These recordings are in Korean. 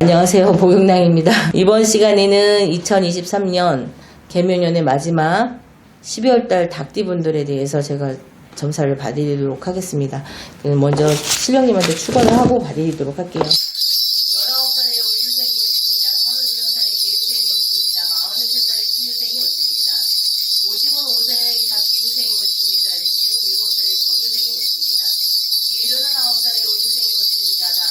안녕하세요. 보경랑입니다. 이번 시간에는 2023년 개묘년의 마지막 12월달 닭띠분들에 대해서 제가 점사를 봐드리도록 하겠습니다. 먼저 실령님한테 추가를 하고 봐드리도록 할게요. 19살의 올유생이 오십니다. 31살의 기유생이 오십니다. 43살의 신유생이 오십니다. 50은 5살의 닭기유생이 오십니다. 60은 7살의 정유생이 오십니다. 79살의 올유생이 오십니다. 다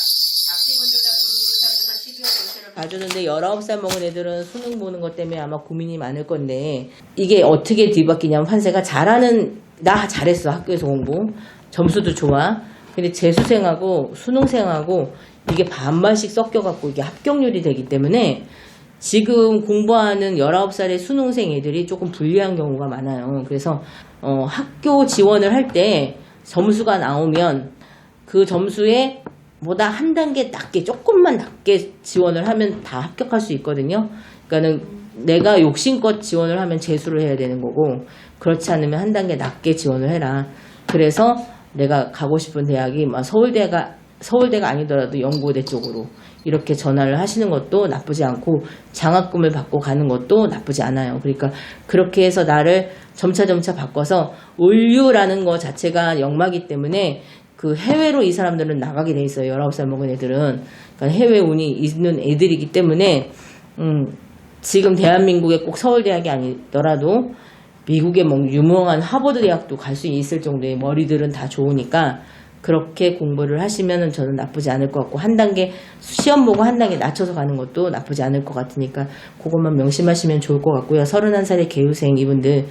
닭띠분들과 두루두루 살면서 12월 운세를 봐주는데 19살 먹은 애들은 수능 보는 것 때문에 아마 고민이 많을 건데 이게 어떻게 뒤바뀌냐면 판세가 잘하는 나 잘했어 학교에서 공부 점수도 좋아 근데 재수생하고 수능생하고 이게 반반씩 섞여갖고 이게 합격률이 되기 때문에 지금 공부하는 19살의 수능생 애들이 조금 불리한 경우가 많아요. 그래서 어, 학교 지원을 할 때 점수가 나오면 그 점수에 보다 한 단계 낮게 조금만 낮게 지원을 하면 다 합격할 수 있거든요. 그러니까는 내가 욕심껏 지원을 하면 재수를 해야 되는 거고 그렇지 않으면 한 단계 낮게 지원을 해라. 그래서 내가 가고 싶은 대학이 막 서울대가 서울대가 아니더라도 연고대 쪽으로 이렇게 전화를 하시는 것도 나쁘지 않고 장학금을 받고 가는 것도 나쁘지 않아요. 그러니까 그렇게 해서 나를 점차점차 바꿔서 을류라는 거 자체가 역마기 때문에 그 해외로 이 사람들은 나가게 돼 있어요. 19살 먹은 애들은. 그러니까 해외 운이 있는 애들이기 때문에 음, 지금 대한민국의 꼭 서울대학이 아니더라도 미국의 뭐 유명한 하버드 대학도 갈 수 있을 정도의 머리들은 다 좋으니까 그렇게 공부를 하시면은 저는 나쁘지 않을 것 같고 한 단계 시험 보고 한 단계 낮춰서 가는 것도 나쁘지 않을 것 같으니까 그것만 명심하시면 좋을 것 같고요. 31살의 개우생 이분들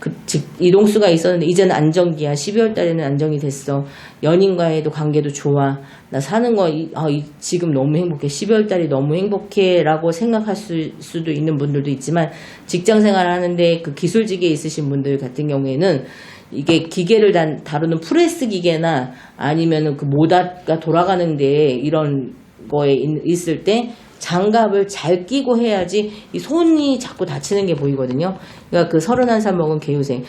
그, 즉, 이동수가 있었는데 이제는 안정기야. 12월 달에는 안정이 됐어. 연인과의도 관계도 좋아. 나 사는 거 이, 아, 이- 지금 너무 행복해. 12월 달이 너무 행복해라고 생각할 수, 수도 있는 분들도 있지만 직장 생활을 하는데 그 기술직에 있으신 분들 같은 경우에는 이게 기계를 단, 다루는 프레스 기계나 아니면은 그 모다가 돌아가는데 이런 거에 있- 있을 때 장갑을 잘 끼고 해야지 이 손이 자꾸 다치는 게 보이거든요. 그러니까 그 31살 먹은 개우생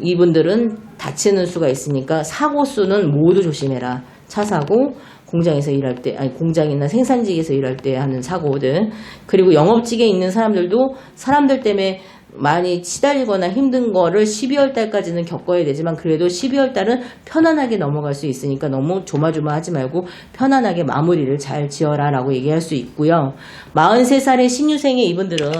이분들은 다치는 수가 있으니까 사고 수는 모두 조심해라. 차 사고 공장에서 일할 때 아니 공장이나 생산직에서 일할 때 하는 사고들 그리고 영업직에 있는 사람들도 사람들 때문에 많이 치달리거나 힘든 거를 12월 달까지는 겪어야 되지만 그래도 12월 달은 편안하게 넘어갈 수 있으니까 너무 조마조마하지 말고 편안하게 마무리를 잘 지어라 라고 얘기할 수 있고요. 43살의 신유생의 이분들은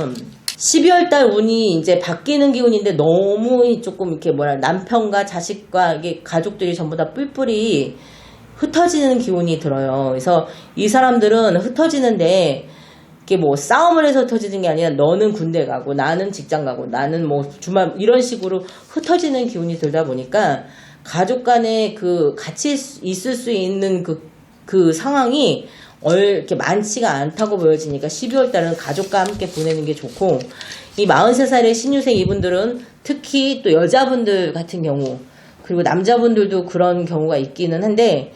12월 달 운이 이제 바뀌는 기운인데 너무 조금 이렇게 뭐라 남편과 자식과 가족들이 전부 다 뿔뿔이 흩어지는 기운이 들어요. 그래서 이 사람들은 흩어지는데 이게 뭐 싸움을 해서 흩어지는 게 아니라 너는 군대 가고 나는 직장 가고 나는 뭐 주말 이런 식으로 흩어지는 기운이 들다 보니까 가족 간에 그 같이 있을 수 있는 그, 그 상황이 얼, 이렇게 많지가 않다고 보여지니까 12월 달은 가족과 함께 보내는 게 좋고 이 43살의 신유생 이분들은 특히 또 여자분들 같은 경우 그리고 남자분들도 그런 경우가 있기는 한데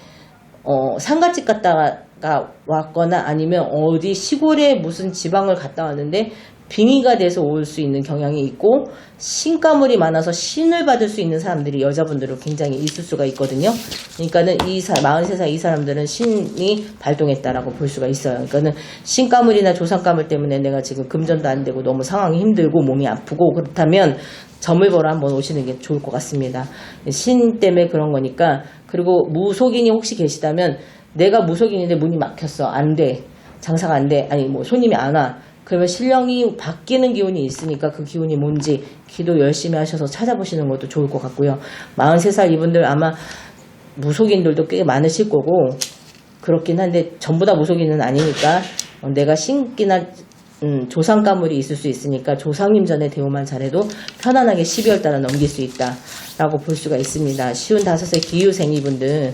어, 상가집 갔다 가 왔거나 아니면 어디 시골에 무슨 지방을 갔다 왔는데 빙의가 돼서 올 수 있는 경향이 있고 신가물이 많아서 신을 받을 수 있는 사람들이 여자분들은 굉장히 있을 수가 있거든요. 그러니까는 이 사, 43살 이 사람들은 신이 발동했다라고 볼 수가 있어요. 그러니까는 신가물이나 조상가물 때문에 내가 지금 금전도 안 되고 너무 상황이 힘들고 몸이 아프고 그렇다면 점을 보러 한번 오시는 게 좋을 것 같습니다. 신 때문에 그런 거니까 그리고 무속인이 혹시 계시다면 내가 무속인인데 문이 막혔어 안 돼. 장사가 안 돼. 아니 뭐 손님이 안 와. 그러면 신령이 바뀌는 기운이 있으니까 그 기운이 뭔지 기도 열심히 하셔서 찾아보시는 것도 좋을 것 같고요. 43살 이분들 아마 무속인들도 꽤 많으실 거고 그렇긴 한데 전부 다 무속인은 아니니까 어, 내가 신기나 음, 조상 가물이 있을 수 있으니까 조상님 전에 대우만 잘해도 편안하게 12월 달을 넘길 수 있다 라고 볼 수가 있습니다. 쉬운 다섯 살 기후생 이분들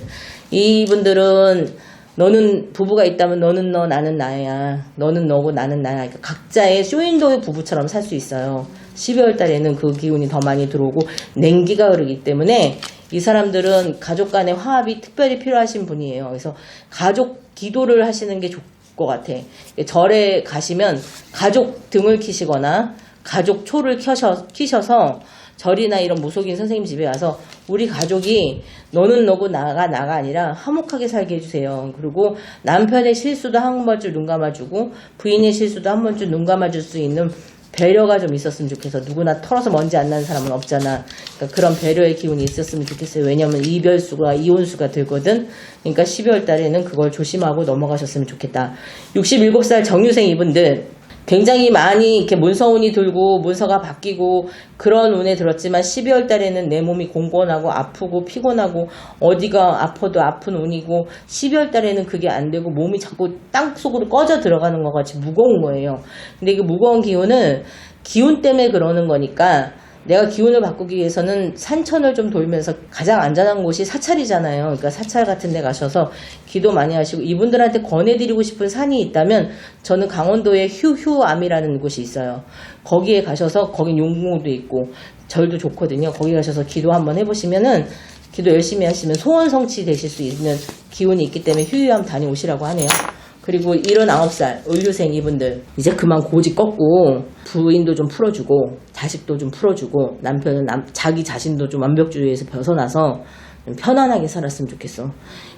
이분들은 너는 부부가 있다면 너는 너 나는 나야 너는 너고 나는 나야 그러니까 각자의 쇼윈도의 부부처럼 살 수 있어요. 12월 달에는 그 기운이 더 많이 들어오고 냉기가 흐르기 때문에 이 사람들은 가족 간의 화합이 특별히 필요하신 분이에요. 그래서 가족 기도를 하시는 게좋것 같아. 절에 가시면 가족 등을 키시거나 가족 초를 켜셔, 키셔서 절이나 이런 무속인 선생님 집에 와서 우리 가족이 너는 너고 나가 나가 아니라 화목하게 살게 해주세요. 그리고 남편의 실수도 한 번쯤 눈 감아주고 부인의 실수도 한 번쯤 눈 감아줄 수 있는 배려가 좀 있었으면 좋겠어. 누구나 털어서 먼지 안 나는 사람은 없잖아. 그러니까 그런 배려의 기운이 있었으면 좋겠어요. 왜냐면 이별수가 이혼수가 들거든. 그러니까 12월 달에는 그걸 조심하고 넘어가셨으면 좋겠다. 67살 정유생 이분들 굉장히 많이 이렇게 문서운이 들고 문서가 바뀌고 그런 운에 들었지만 12월 달에는 내 몸이 공곤하고 아프고 피곤하고 어디가 아파도 아픈 운이고 12월 달에는 그게 안 되고 몸이 자꾸 땅 속으로 꺼져 들어가는 것 같이 무거운 거예요. 근데 그 무거운 기운은 기운 때문에 그러는 거니까 내가 기운을 바꾸기 위해서는 산천을 좀 돌면서 가장 안전한 곳이 사찰이잖아요. 그러니까 사찰 같은 데 가셔서 기도 많이 하시고 이분들한테 권해드리고 싶은 산이 있다면 저는 강원도에 휴휴암이라는 곳이 있어요. 거기에 가셔서 거긴 용궁도 있고 절도 좋거든요. 거기 가셔서 기도 한번 해보시면은 기도 열심히 하시면 소원 성취 되실 수 있는 기운이 있기 때문에 휴휴암 다녀오시라고 하네요. 그리고 79살 을류생 이분들 이제 그만 고집 꺾고 부인도 좀 풀어주고 자식도 좀 풀어주고 남편은 남- 자기 자신도 좀 완벽주의에서 벗어나서 좀 편안하게 살았으면 좋겠어.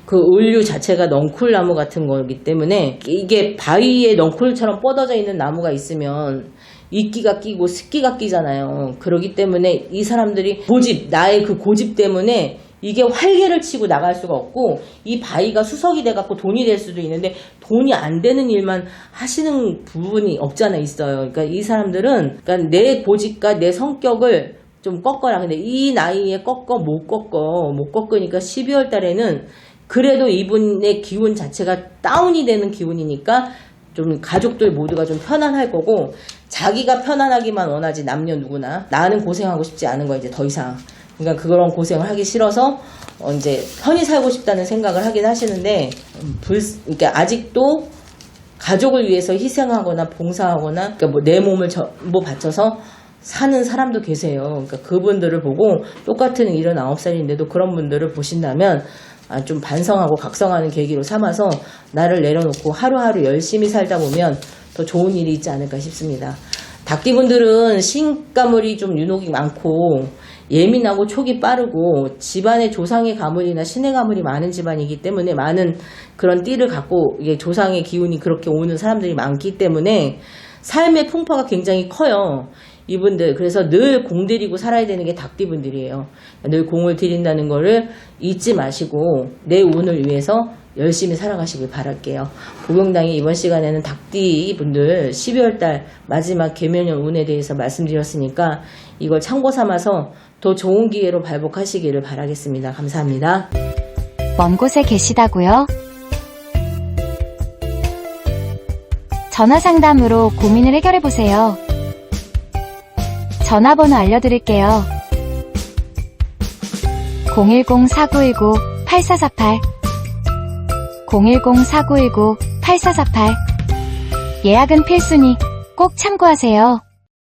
그 을류 자체가 넝쿨 나무 같은 거기 때문에 이게 바위에 넝쿨처럼 뻗어져 있는 나무가 있으면 이끼가 끼고 습기가 끼잖아요. 그러기 때문에 이 사람들이 고집, 나의 그 고집 때문에 이게 활개를 치고 나갈 수가 없고 이 바위가 수석이 돼갖고 돈이 될 수도 있는데 돈이 안 되는 일만 하시는 부분이 없잖아 있어요. 그러니까 이 사람들은 그러니까 내 고집과 내 성격을 좀 꺾어라. 근데 이 나이에 꺾어 못 꺾어 못 꺾으니까 12월 달에는 그래도 이분의 기운 자체가 다운이 되는 기운이니까 좀 가족들 모두가 좀 편안할 거고 자기가 편안하기만 원하지 남녀 누구나 나는 고생하고 싶지 않은 거 이제 더 이상 그러니까 그런 고생을 하기 싫어서 어 이제 편히 살고 싶다는 생각을 하긴 하시는데 음, 불 그러니까 아직도 가족을 위해서 희생하거나 봉사하거나 그러니까 뭐 내 몸을 전부 바쳐서 사는 사람도 계세요. 그러니까 그분들을 보고 똑같은 79살인데도 그런 분들을 보신다면 아, 좀 반성하고 각성하는 계기로 삼아서 나를 내려놓고 하루하루 열심히 살다 보면 더 좋은 일이 있지 않을까 싶습니다. 닭띠분들은 신가물이 좀 유독이 많고 예민하고 촉이 빠르고 집안에 조상의 가물이나 신의 가물이 많은 집안이기 때문에 많은 그런 띠를 갖고 이게 조상의 기운이 그렇게 오는 사람들이 많기 때문에 삶의 풍파가 굉장히 커요. 이분들 그래서 늘 공 들이고 살아야 되는 게 닭띠분들이에요. 늘 공을 들인다는 거를 잊지 마시고 내 운을 위해서 열심히 살아가시길 바랄게요. 복용당의 이번 시간에는 닭띠 분들 12월 달 마지막 개면연 운에 대해서 말씀드렸으니까 이걸 참고 삼아서 더 좋은 기회로 발복하시기를 바라겠습니다. 감사합니다. 먼 곳에 계시다고요? 전화 상담으로 고민을 해결해 보세요. 전화번호 알려드릴게요. 010-4919-8448 010-4919-8448 예약은 필수니 꼭 참고하세요.